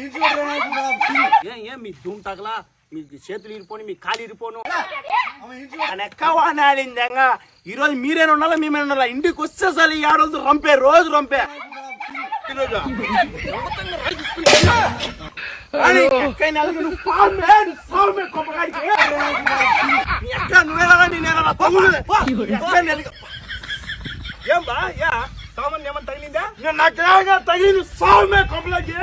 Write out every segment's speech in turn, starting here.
ఏం ఏం మీ ధూమ్ తగలా మీ చేతులు ఇరిపోను మీ కాలు ఇరిపోను ఎక్కవానాలిందంగా ఈ రోజు మీరేనా ఉండాలా మేమే ఉండాలా ఇంటికి వస్తే చాలు ఈ రోజు రంపే రోజు రంపే ఈరోజు ఏం బా యా సామాన్ ఏమన్నా తగిలిందా? నాకు తగిలింది సామే కొప్పలకి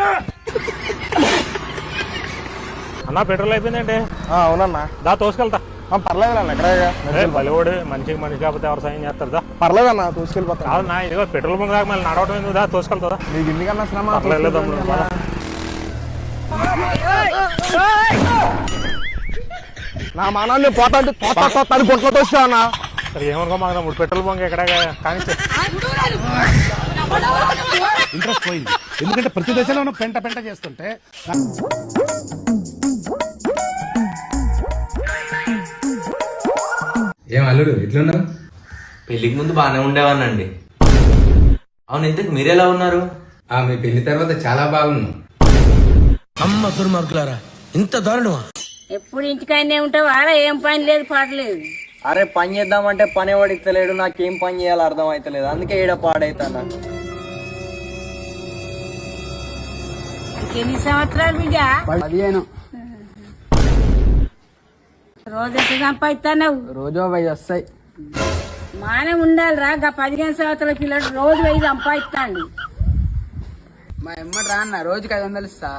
అన్నా పెట్రోల్ అయిపోయిందండి అవునన్నా. దా తోసుకెళ్తా. పర్లేదు అన్న ఎక్కడ బలివాడు మనిషికి మనిషి కాకపోతే ఎవరు సాయం చేస్తారు? దా. పర్లేదు అన్న తీసుకెళ్ళిపోతా. కాదు నా ఇదిగో పెట్రోల్ బంక్ దాకా మళ్ళీ నడవటం ఎందుకు? దా తోసుకెళ్తా నీకు ఇంటికన్నా శ్రమ? పర్లేదు తమ్ముడు పద. నా మానాన్ని పోతా అంటే తోత తోత అని గుంటలతో సరే ఏమనుకో మాకు పెట్రోల్ బంక్ ఎక్కడ కానీ ఇంట్రెస్ట్ పోయింది. ఎందుకంటే ప్రతి దశలోనూ పెంట పెంట చేస్తుంటే ఏం అల్లుడు ఎట్లున్నారు? పెళ్ళికి ముందు బాగానే ఉండేవానండి అవును ఇంతకు మీరెలా ఉన్నారు? ఆ మీ పెళ్ళి తర్వాత చాలా బాగున్నాం. అమ్మ దుర్మార్గులారా ఇంత దారుణమా? ఎప్పుడు ఇంటికాడనే ఉంటావు ఆడ ఏం పని లేదు పాట లేదు. అరే పని చేద్దామంటే పని పడితలేడు నాకేం పని చేయాలో అర్థం అవుతలేదు అందుకే ఈడ పాడైతానా? ఎన్ని సంవత్సరాలు బిడ్డ? పదిహేను. రోజు ఎంత సంపాదిస్తున్నావు రోజు వెయ్యి వస్తాయి. మానే ఉండాలి రా పదిహేను సంవత్సరాల పిల్లడు రోజు వెయ్యి సంపాదిస్తాండి మా ఎమ్మటి రా అన్న రోజుకి ఐదు వందలు ఇస్తా.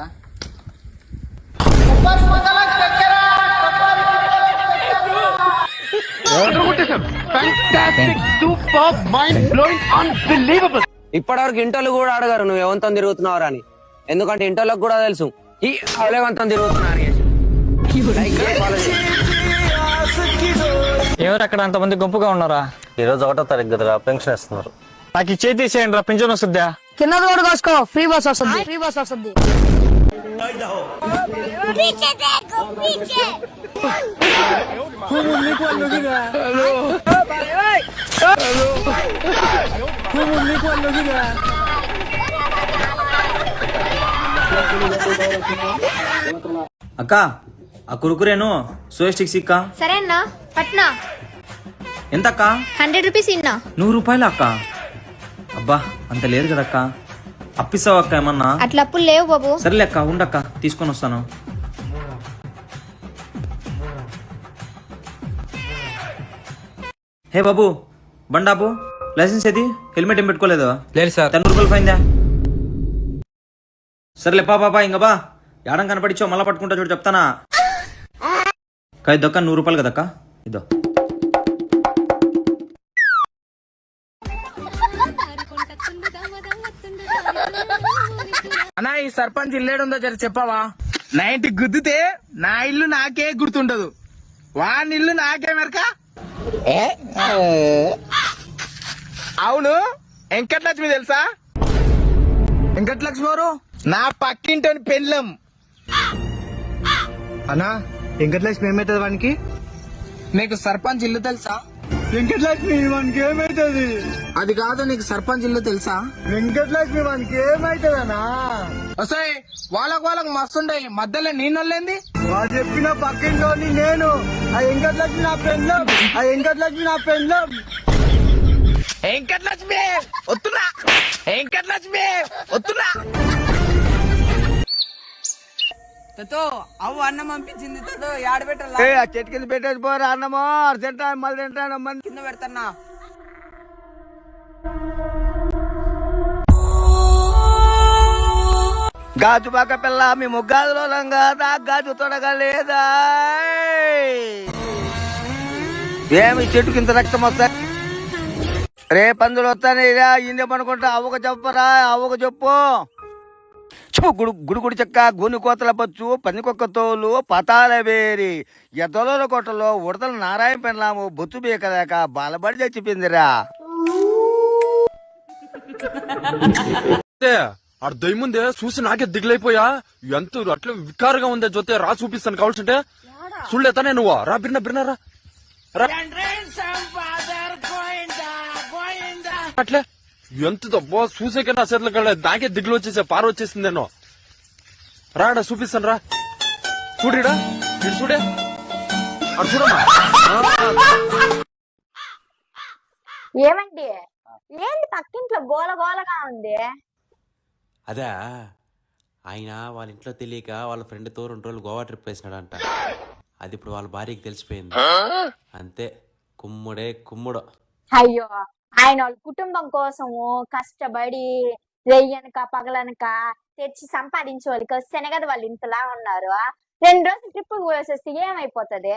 ఇప్పటివరకు ఇంటోళ్ళు కూడా అడగారు నువ్వు ఏవంతం తిరుగుతున్నావు అని. ఎందుకంటే ఇంటోళ్ళకి కూడా తెలుసు ఈ అవలేవంతం తిరుగుతున్నా అని ఎవరు అక్కడ అంతమంది గుంపుగా ఉన్నారా? ఈ రోజు ఒకటో తారీఖు కదా పెన్షన్ ఇస్తున్నారు నాకు ఇచ్చే తీసేయండి రా పింఛన్ వస్తుందా? కింద రోడ్ కోసుకో ఫ్రీ బస్ వస్తుంది ఫ్రీ బస్ వస్తుంది. అక్క ఆ కురుకురేను సోయా స్టిక్స్ ఇక్క సరే అన్నా పట్నా. ఎంత అక్క హండ్రెడ్ రూపీస్ ఇన్నా. నూరు రూపాయలు అక్క? అబ్బా అంత లేదు కదక్క. అప్పిస్తావు అక్క ఏమన్నా? అట్లా అప్పులు లేవు బాబు. సరేలే అక్క ఉండక్క తీసుకొని వస్తాను. హే బాబు బండాపు లైసెన్స్ ఏది? హెల్మెట్ ఏం పెట్టుకోలేదు? లేదు సార్. టెన్ రూపాయలు ఫైందా సరేలే పా పాపా ఇంకా బా. ఏడం కనపడిచ్చో మళ్ళా పట్టుకుంటా చూడు చెప్తానా? కాయ దొక్క నూరు రూపాయలు కదక్క. ఇదో. అన్నా ఈ సర్పంచ్ ఇల్లేడుందో జర చెప్పవా? నైట్ గుద్దితే నా ఇల్లు నాకే గుర్తుండదు. వాని ఇల్లు నాకే మెరక? అవును. వెంకటలక్ష్మి తెలుసా? వెంకటలక్ష్మి ఎవరు నా పక్కింటోని పెళ్ళం. అన్నా వెంకటలక్ష్మి ఏమైతుంది వానికి? నీకు సర్పంచ్ ఇల్లు తెలుసా? వెంకటలక్ష్మి వానికి ఏమైతుంది? అది కాదు నీకు సర్పంచ్ ఇల్లు తెలుసా? వెంకటలక్ష్మి వానికి ఏమైతుందనా వస్తాయి వాళ్ళకు వాళ్ళకు మస్తుండే మధ్యలో నేనొల్లేంది వాడు చెప్పిన పక్కింటోని నేను ఆ వెంకటలక్ష్మి నా పెళ్ళం. ఆ వెంకటలక్ష్మి నా పెళ్ళం. వెంకటలక్ష్మి! వస్తున్నా! వెంకటలక్ష్మి! వస్తున్నా! అవ్వ అన్నం పంపించింది తతో యాడ పెట్టాలా? ఆ చెట్టు కింద పెట్టేసి పోరా అన్నమో అర్జెంట్ మళ్ళీ తింటాను మంది కింద పెడతానా గాజు పక్క పిల్ల మేము గాజులో లంగా గాజు తొడగలేదా? ఏమి చెట్టుకి ఇంత రక్తం వస్తాయి? రే పందులు వస్తానేరా ఇండి పనుకుంటా అవ్వక చెప్పరా అవ్వక చెప్పు. గుడు గుడి గుడి చెక్క గూని కోతల పచ్చు పనికొక్క తోలు పతాల వేరి. ఎద్దలోల కొట్టలో ఉడతల నారాయణ పెళ్ళాము బొత్తు బీకలేక బాలబడి చచ్చిపోయిందిరా. ఆడ దయ్యముందే చూసి నాకే దిగులైపోయా? ఎంత అట్లా వికారుగా ఉందే జొతే రా చూపిస్తాను కావాల్సింటే. చూడలేతానే నువ్వు. రా బిర్న బిర్న రా. అట్లే. ఎంత దబ్బా చూసేకే నా చేతులు కడ నాకే దిగులు వచ్చేసా పార వచ్చేసింది నేను రాడా చూపిస్తాను రా. చూడిడా ఇటు చూడే. అటు చూడమ్మా. ఏమండి? ఏంది పక్కింట్లో గోల గోలగా ఉంది? అదా? ఆయన వాళ్ళ ఇంట్లో తెలియక వాళ్ళ ఫ్రెండ్తో రెండు రోజులు గోవా ట్రిప్ వేసినాడంట. అది ఇప్పుడు వాళ్ళ భార్యకి తెలిసిపోయింది. అంతే. కుమ్ముడే కుమ్ముడు. అయ్యో ఆయన వాళ్ళ కుటుంబం కోసము కష్టపడి వెయ్యనక పగలనక తెచ్చి సంపాదించే వాళ్ళకి వస్తేనే కదా వాళ్ళు ఇంతలా ఉన్నారు. రెండు రోజులు ట్రిప్ పోసేస్తే ఏమైపోతది?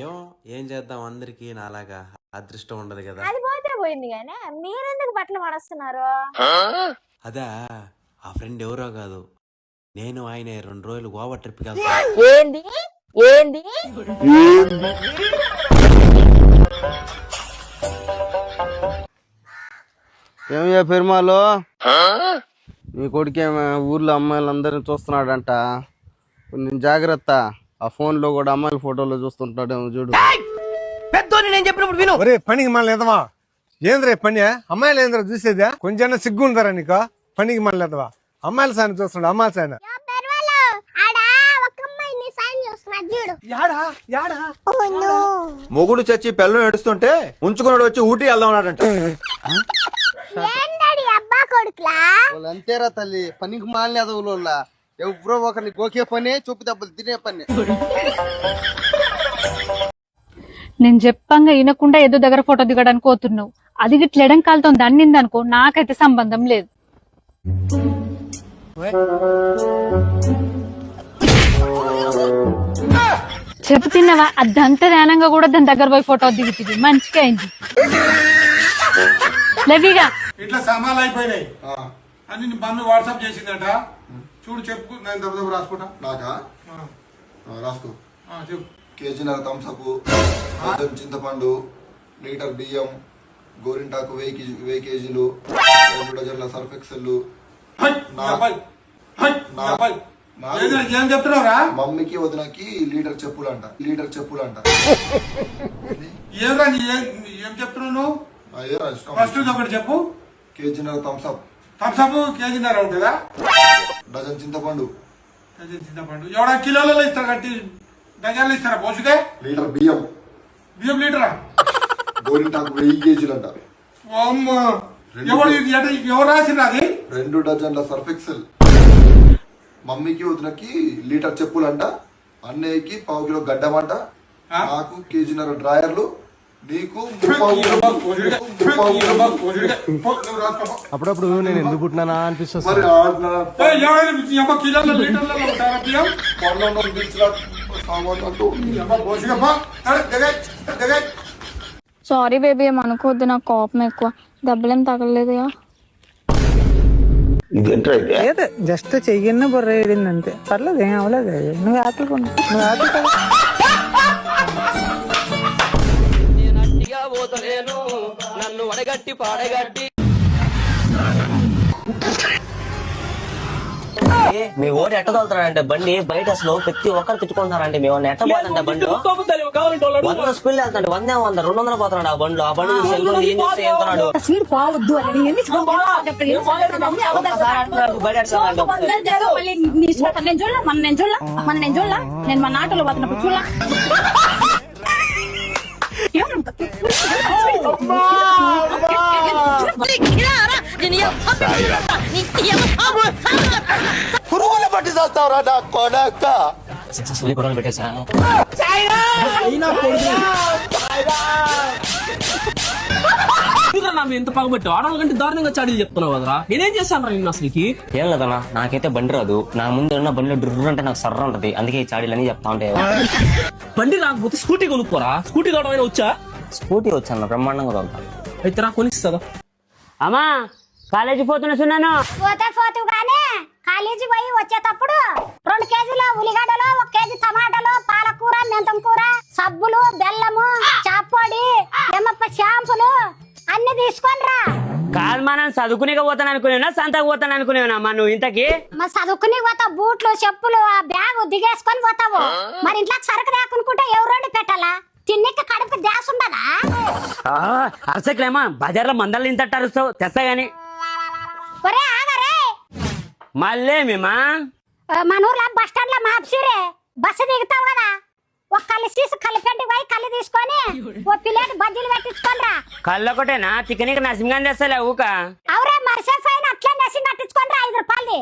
ఏమో ఏం చేద్దాం అందరికి నాలాగా? అదృష్టం ఉండదు కదా. అది పోతే పోయింది కానీ మీరెందుకు బట్టలు పడస్తున్నారు అదా ఆ ఫ్రెండ్ ఎవరో కాదు. నేను ఆయన రెండు రోజులు గోవా ట్రిప్కి వెళ్తా. ఏంది? ఏంది? ఏమయ్యా పెరుమాలో? నీ కొడుకేమో ఊర్లో అమ్మాయిలందరినీ చూస్తున్నాడంట. కొంచెం జాగ్రత్త ఆ ఫోన్లో కూడా అమ్మాయిల ఫోటోలో చూస్తుంటాడేమో చూడు. ఒరే పనికి మళ్ళీ ఏంద్రే పని? అమ్మాయిలు ఏంద్రా చూసేదా? కొంచెం సిగ్గు ఉందరా నీకు? పనికి మళ్ళీ అమ్మాయిల సాయన చూస్తున్నాడు అమ్మాయిల సాయన యాడా యాడా? మొగుడు చచ్చి పిల్లలు నడుస్తుంటే ఉంచుకున్నాడు వచ్చి ఊటీ వెళ్దాం అన్నాడంట. వాళ్ళు అంతేరా తల్లి పనికి మాలిన ఎదవుల ఎవరో ఒకరిని గోకే పనే చూపు దెబ్బలు తినే పని. నేను చెప్పంగా వినకుండా ఏదో దగ్గర ఫోటో దిగడానికి పోతున్నావు. అది గిట్ల ఎడం కాలుతో దండింది అనుకో నాకైతే సంబంధం లేదు. చెప్పు తిన్నావా? అదంతా ధ్యానంగా కూడా దాని దగ్గర పోయి ఫోటో దిగుతుంది. మంచిగా అయింది. లేవిగా ఇట్లా సామాన్లు అయిపోయినాయి. అని నీ మమ్మీ వాట్సాప్ చేసిందట. చూడు చెప్పు. నేను దెబ్బ దెబ్బ రాసుకుంటా. నాకా? రాసుకో. ఆ, చెప్పు. కేజీన్నర థమ్సప్ డజన్ చింతపండు లీటర్ బియ్యం గోరింటాకు వెయ్యి కేజీ వెయ్యి కేజీలు రెండు డజన్ల సర్ఫ్ ఎక్సెల్ హై, నీ అబ్బాయి. హై, నీ అబ్బాయి. ఏదో ఏం చెప్తున్నావురా? మమ్మీకి వదినకి లీటర్ చెప్పులు అంట లీటర్ చెప్పులు అంట ఏమిరా ఏం ఏం చెప్తున్నావు నువ్వు? ఫస్ట్ ఒకటి చెప్పు. కేజీన్నర థమ్సప్ థమ్సప్ కేజీన్నర ఉంటుందా? డజన్ చింతపండు. కేజీ చింతపండు. ఎవడా కిలోలలో ఇస్తారు కట్టి డజన్లు ఇస్తారా పోసుకే లీటర్ బియ్యం. బియ్యం లీటరా? గోరింటాకు వెయ్యి కేజీలు అంట అమ్మ ఎవరు ఎవరు అది? రెండు డజన్ల సర్ఫ్ ఎక్సెల్ మమ్మీకి వదినకి లీటర్ చెప్పులు అంట అన్నయ్యకి పావు కిలో గడ్డం అంట? నాకు కేజీన్నర డ్రాయర్లు నీకు. అప్పుడప్పుడు నేను ఎందుకు పుట్టినానా అనిపిస్తుంది సామాన్ అంటూ. సరే, బేబీ ఏమనుకోవద్దు నాకు కోపం ఎక్కువ. దెబ్బలేం తగలలేదుగా జస్ట్ చెయ్యన్న బొర్ర ఏడింది అంతే. పర్లేదు ఏం అవ్వలేదు. నువ్వు కొను నువ్వు యాపిల్ కొను మీ ఓడి ఎట్ట తోలుతాడంటే బండి బయట అసలు ప్రతి ఒక్కరు తిట్టుకుంటారంటే మేము ఎట్ట పోతుంటే బండి వంద స్పీడ్ వెళ్తాడు వందే వంద రెండు వందలు పోతున్నాడు ఆ బండ్లో ఆ బండి చూసి ఏం చేస్తే వెళ్తున్నాడు బయట అంటున్నాడు. నేను చూడలా మన నేను చూడలా మన నేను చూడలా నేను మన ఆటోలో పోతున్నప్పుడు చూడలా పురుగులు పట్టి చేస్తావురా నా కొడక. పెట్టేశాను ఎంత పగబట్టి? ఆడవాళ్ళ కంటే దారుణంగా చాడీలు చెప్తున్నావు కదరా? నేనేం చేశాను నిన్ను అసలుకి? ఏం లేదన్నా నాకైతే బండి రాదు. నా ముందు ఉన్న బండిలో డ్రుర్రు అంటే నాకు సర్ర ఉంటది. అందుకే ఈ చాడీలని చెప్తా ఉంటే. బండి రాకపోతే స్కూటీ కొనుక్కోరా? స్కూటీ తోడమైనా వచ్చా? స్కూటీ వచ్చాను బ్రహ్మాండంగా అయితే రా కొనిస్తుందా? అమ్మా కాలేజీ పోతున్నా సున్నాను పోతే పోతు గానీ కాలేజీ పోయి వచ్చేటప్పుడు రెండు కేజీల ఉల్లిగడ్డలు ఒక కేజీ టమాటాలు పాలకూర మెంతం కూర సబ్బులు బెల్లము చాపొడి ఎమ్మప్ప షాంపులు అన్ని తీసుకొని రా. కాదు మనం చదువుకునే పోతాను అనుకునేనా సంతకు పోతాను అనుకునేనా అమ్మా నువ్వు ఇంతకి? మా చదువుకుని పోతావు బూట్లు చెప్పులు ఆ బ్యాగ్ దిగేసుకొని పోతావు. మరి ఇంట్లో సరుకు రాకునుకుంటే ఎవరోని పెట్టాలా? తిన్నిక కడుపు ధ్యాస ఉండదా? అరసక్లేమా బజార్లో మందలు ఇంత అరుస్తావు? తెస్తా గాని ఒరే ఆగరే మళ్ళీ మేమా ఆ, మన ఊర్లో బస్ స్టాండ్లో మాప్సిరే. బస్సు దిగుతావు కదా. ఒక కళ్ళు తీసి కలిపెండి పోయి కళ్ళు తీసుకొని ఓ ప్లేట్ బజ్జీలు పెట్టించుకొని రా. కళ్ళు ఒకటేనా చికెన్ నరసింహం చేస్తా ఊక. అవురే మరిసే ఫైన్ అట్లా నెసి నట్టించుకొని రా ఐదు రూపాయలు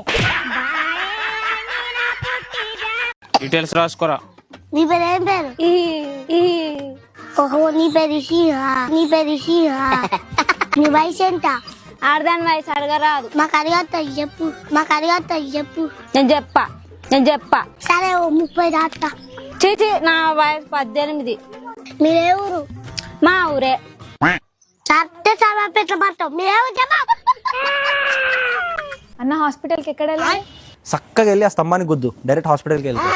డీటెయిల్స్ రాసుకోరా. నీ పేరు ఏం పేరు? ఓహో నీ పేరు నీ పేరు నీ వయసు ఎంత? ఆడదాని వయసు అడగరాదు మాకు అడిగత్తా చెప్పు మాకు అడిగత్తా చెప్పు. నేను చెప్పా నేను చెప్పా. సరే ఓ ముప్పై దాటా చీచి నా వయసు పద్దెనిమిది. మీరే ఊరు? మా ఊరే. చట్టే చాలా పెద్ద పడతాం మీరే ఊరు చెప్పా. అన్న హాస్పిటల్కి ఎక్కడ వెళ్ళాలి? చక్కగా వెళ్ళి ఆ స్తంభానికి గుద్దు. డైరెక్ట్ హాస్పిటల్కి వెళ్తా.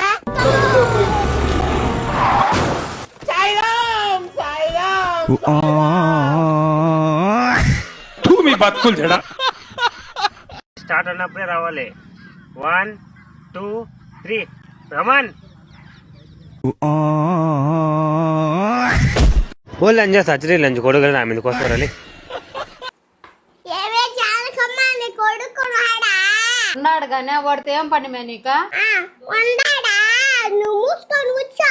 మీ బతుకులు చెడా స్టార్ట్ అన్నప్పుడే రావాలి. One two three. రమన్! ఓ లంజ సచ్చరి లంజ కొడుకు నా మీదకి వస్తారని ఉన్నాడు కానీ వాడితే ఏం పని మే నీకు? ఉన్నాడా? నువ్వు మూసుకొని కూర్చో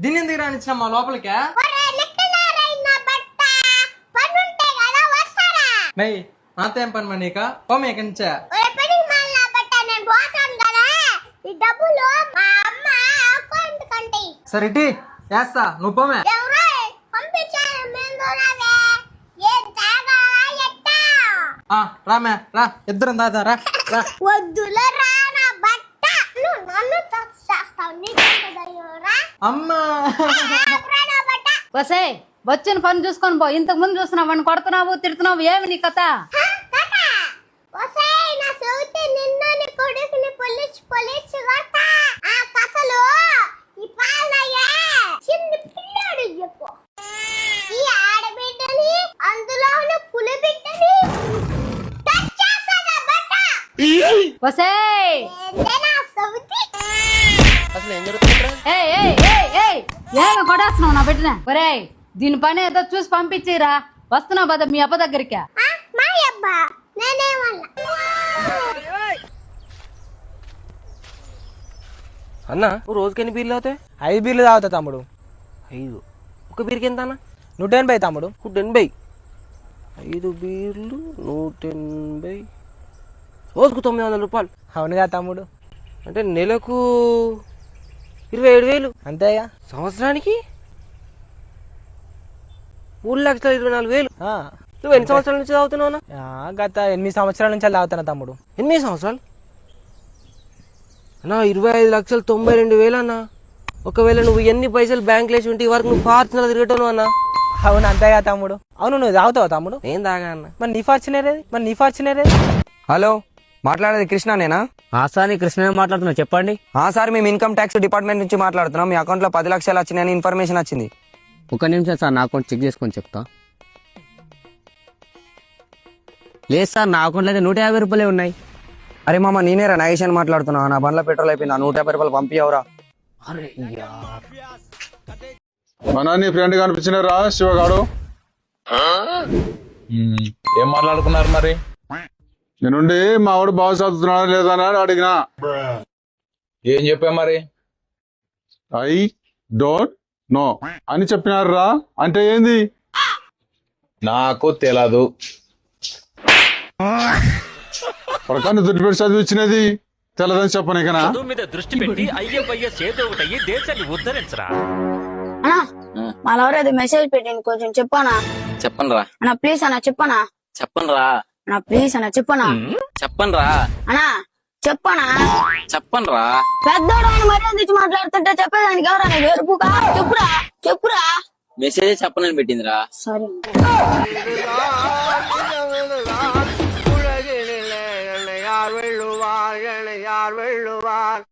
దీని ఎందుకు రానిచ్చిన మా లోపలికి ఒరే లెక్కలారైన బట్ట పన్ను ఉంటే కదా వస్తారా మై నాతో పని మా నీక పోమే ఇక్కడి నుంచే సరే వేస్తా నువ్వు పోమే రామే రా ఇద్దరం దాదా రా రా వద్దుల బట్ట నువ్వు నన్ను చేస్తావు? అమ్మా వసే వచ్చిన పని చూసుకొని పో. ఇంతకు ముందు చూస్తున్నావు వాడిని కొడుతున్నావు తిడుతున్నావు ఏమి నీ కథ? వసే చెవిటి? ఏయ్ ఏయ్ ఏయ్ ఏయ్ ఏమి కొడేస్తున్నావు నా బిడ్డన ఒరేయ్ దీని పని ఏదో చూసి పంపించిరా వస్తున్నా బద మీ అప్ప దగ్గరికి. ఆ, మా అబ్బా. నేనేమన్నా అన్న రోజుకి ఎన్ని బీర్లు అవుతాయి ఐదు బీర్లు తాగుతా తమ్ముడు. ఐదు. ఒక బీర్కి ఎంత అన్న? నూట ఎనభై తమ్ముడు. నూట ఎనభై. ఐదు బీర్లు నూట ఎనభై. రోజుకు తొమ్మిది వందల రూపాయలు. అవునుగా తమ్ముడు. అంటే నెలకు ఇరవై ఏడు వేలు. అంతేగా సంవత్సరానికి? మూడు లక్షల ఇరవై నాలుగు వేలు. ఆ. నువ్వు ఎన్ని సంవత్సరాల నుంచి చదువుతున్నావు గత ఎనిమిది సంవత్సరాల నుంచి అలా తాగుతాను తమ్ముడు. ఎనిమిది సంవత్సరాలు? అన్నా ఇరవై ఐదు లక్షలు తొంభై రెండు వేలు అన్న. ఒకవేళ నువ్వు ఎన్ని పైసలు బ్యాంక్ లేచి ఉంటే ఈ వరకు నువ్వు ఫార్చునర్ తిరగటం అన్న. అవును అంతేగా తమ్ముడు. అవును నువ్వు తాగుతావా తమ్ముడు? నేను తాగా అన్న? మరి నీ ఫార్చునర్ మరి నీ ఫార్చునర్ హలో. మాట్లాడేది కృష్ణ నేనా? సార్ కృష్ణ మాట్లాడుతున్నా చెప్పండి. ఆ సార్ మేము ఇన్కమ్ ట్యాక్స్ డిపార్ట్మెంట్ నుంచి మాట్లాడుతున్నాం. మీ అకౌంట్లో పది లక్షలు వచ్చినాయని ఇన్ఫర్మేషన్ వచ్చింది. ఒక నిమిషం సార్ నా అకౌంట్ చెక్ చేసుకొని చెప్తా. లేదు సార్ నా అకౌంట్లో అయితే నూట యాభై రూపాయలే ఉన్నాయి. అరే మామ నేనేరా నాగేష్ అని మాట్లాడుతున్నా. నా బండ్ల పెట్రోల్ అయిపోయింది. ఆ నూట యాభై రూపాయలు పంపించవరా మన నీ ఫ్రెండ్ కనిపించినారా శివగాడు. ఏం మాట్లాడుకున్నారు మరి? నేనుండి మా వాడు బాగా చదువుతున్నాడా లేదా అని అడిగినా. ఏం చెప్పా మరి? I don't know. అని చెప్పినారా అంటే ఏంది? నాకు తెలదు. పడకాన్ని దుడ్డిపెట్టి చదివించినది తెల్లదని చెప్పనికనా మీద దృష్టి పెట్టి ఐఎఫ్ఐఎస్ ఏదో ఒకటి అయ్యి దేశాన్ని ఉద్ధరించరా? అన్నా ఎవరైతే మెసేజ్ పెట్టింది కొంచెం చెప్పనా? చెప్పండి రా అన్నా ప్లీజ్ అన్న చెప్పనా? చెప్పండి రా అన్నా ప్లీజ్ అన్న చెప్పనా? చెప్పండి రా అన్నా చెప్పనా? చెప్పండి రా పెద్దోడు ఆయన మర్యాద ఇచ్చి మాట్లాడుతుంటే చెప్పేదానికి ఎవరైనా వేరుపుగా చెప్పురా? చెప్పురా? మెసేజ్ చెప్పనని పెట్టిందిరా. సరే.